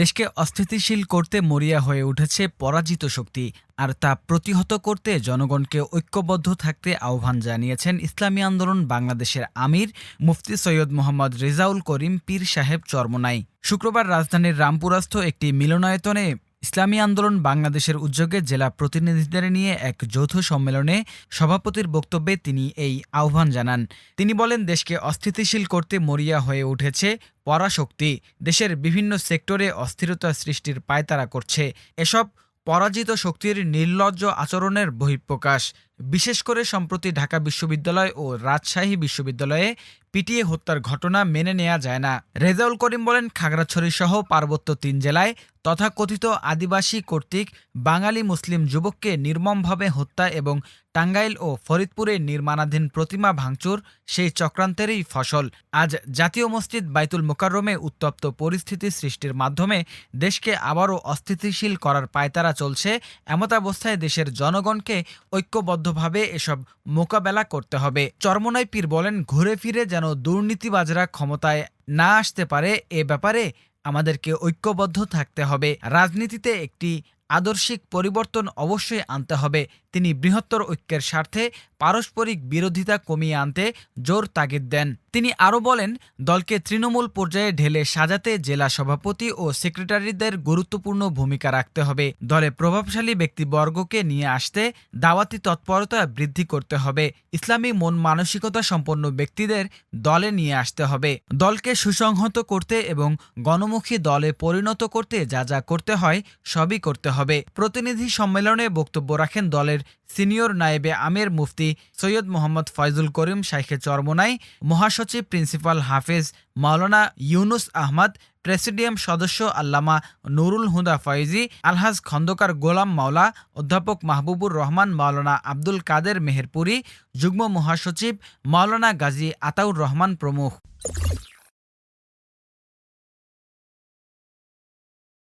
দেশকে অস্থিতিশীল করতে মরিয়া হয়ে উঠেছে পরাজিত শক্তি, আর তা প্রতিহত করতে জনগণকে ঐক্যবদ্ধ থাকতে আহ্বান জানিয়েছেন ইসলামী আন্দোলন বাংলাদেশের আমির মুফতি সৈয়দ মোহাম্মদ রেজাউল করিম পীর সাহেব চরমনাই। শুক্রবার রাজধানীর রামপুরাস্থ একটি মিলনায়তনে ইসলামী আন্দোলন বাংলাদেশের উদ্যোগে জেলা প্রতিনিধিদের নিয়ে এক যৌথ সম্মেলনে সভাপতির বক্তব্যে তিনি এই আহ্বান জানান। তিনি বলেন, দেশকে অস্থিতিশীল করতে মরিয়া হয়ে উঠেছে পরাশক্তি। দেশের বিভিন্ন সেক্টরে অস্থিরতা সৃষ্টির পায়তারা করছে। এসব পরাজিত শক্তির নির্লজ্জ আচরণের বহিঃপ্রকাশ। বিশেষ করে সম্প্রতি ঢাকা বিশ্ববিদ্যালয় ও রাজশাহী বিশ্ববিদ্যালয়ে পিটিএ হত্যার ঘটনা মেনে নেওয়া যায় না। রেজাউল করিম বলেন, খাগড়াছড়ি সহ পার্বত্য তিন জেলায় তথাকথিত আদিবাসী কর্তৃক বাঙালি মুসলিম যুবককে নির্মমভাবে হত্যা এবং টাঙ্গাইল ও ফরিদপুরে নির্মাণাধীন প্রতিমা ভাঙচুর, সেই চক্রান্তেরই ফসল। আজ জাতীয় মসজিদ বাইতুল মোকাররমে উত্তপ্ত পরিস্থিতি সৃষ্টির মাধ্যমে দেশকে আবারও অস্থিতিশীল করার পায়তারা চলছে। এমতাবস্থায় দেশের জনগণকে ঐক্যবদ্ধভাবে এসব মোকাবেলা করতে হবে। চরমনাই পীর বলেন, ঘুরে ফিরে যেন দুর্নীতিবাজরা ক্ষমতায় না আসতে পারে, এ ব্যাপারে আমাদেরকে ঐক্যবদ্ধ থাকতে হবে। রাজনীতিতে একটি আদর্শিক পরিবর্তন অবশ্যই আনতে হবে। তিনি বৃহত্তর ঐক্যের স্বার্থে পারস্পরিক বিরোধিতা কমিয়ে আনতে জোর তাগিদ দেন। তিনি আরও বলেন, দলকে তৃণমূল পর্যায়ে ঢেলে সাজাতে জেলা সভাপতি ও সেক্রেটারিদের গুরুত্বপূর্ণ ভূমিকা রাখতে হবে। দলে প্রভাবশালী ব্যক্তিবর্গকে নিয়ে আসতে দাওয়াতি তৎপরতা বৃদ্ধি করতে হবে। ইসলামী মন মানসিকতা সম্পন্ন ব্যক্তিদের দলে নিয়ে আসতে হবে। দলকে সুসংহত করতে এবং গণমুখী দলে পরিণত করতে যা যা করতে হয় সবই করতে হবে। প্রতিনিধি সম্মেলনে বক্তব্য রাখেন দলের সিনিয়র নায়েবে আমির মুফতি সৈয়দ মোহাম্মদ ফয়জুল করিম শাইখে চরমোনাই, মহাসচিব প্রিন্সিপাল হাফেজ মাওলানা ইউনুস আহমদ, প্রেসিডিয়াম সদস্য আল্লামা নুরুল হুদা ফয়েজি, আলহাজ খন্দকার গোলাম মাওলা, অধ্যাপক মাহবুবুর রহমান মাওলানা আব্দুল কাদের মেহেরপুরি, যুগ্ম মহাসচিব মাওলানা গাজী আতাউর রহমান প্রমুখ।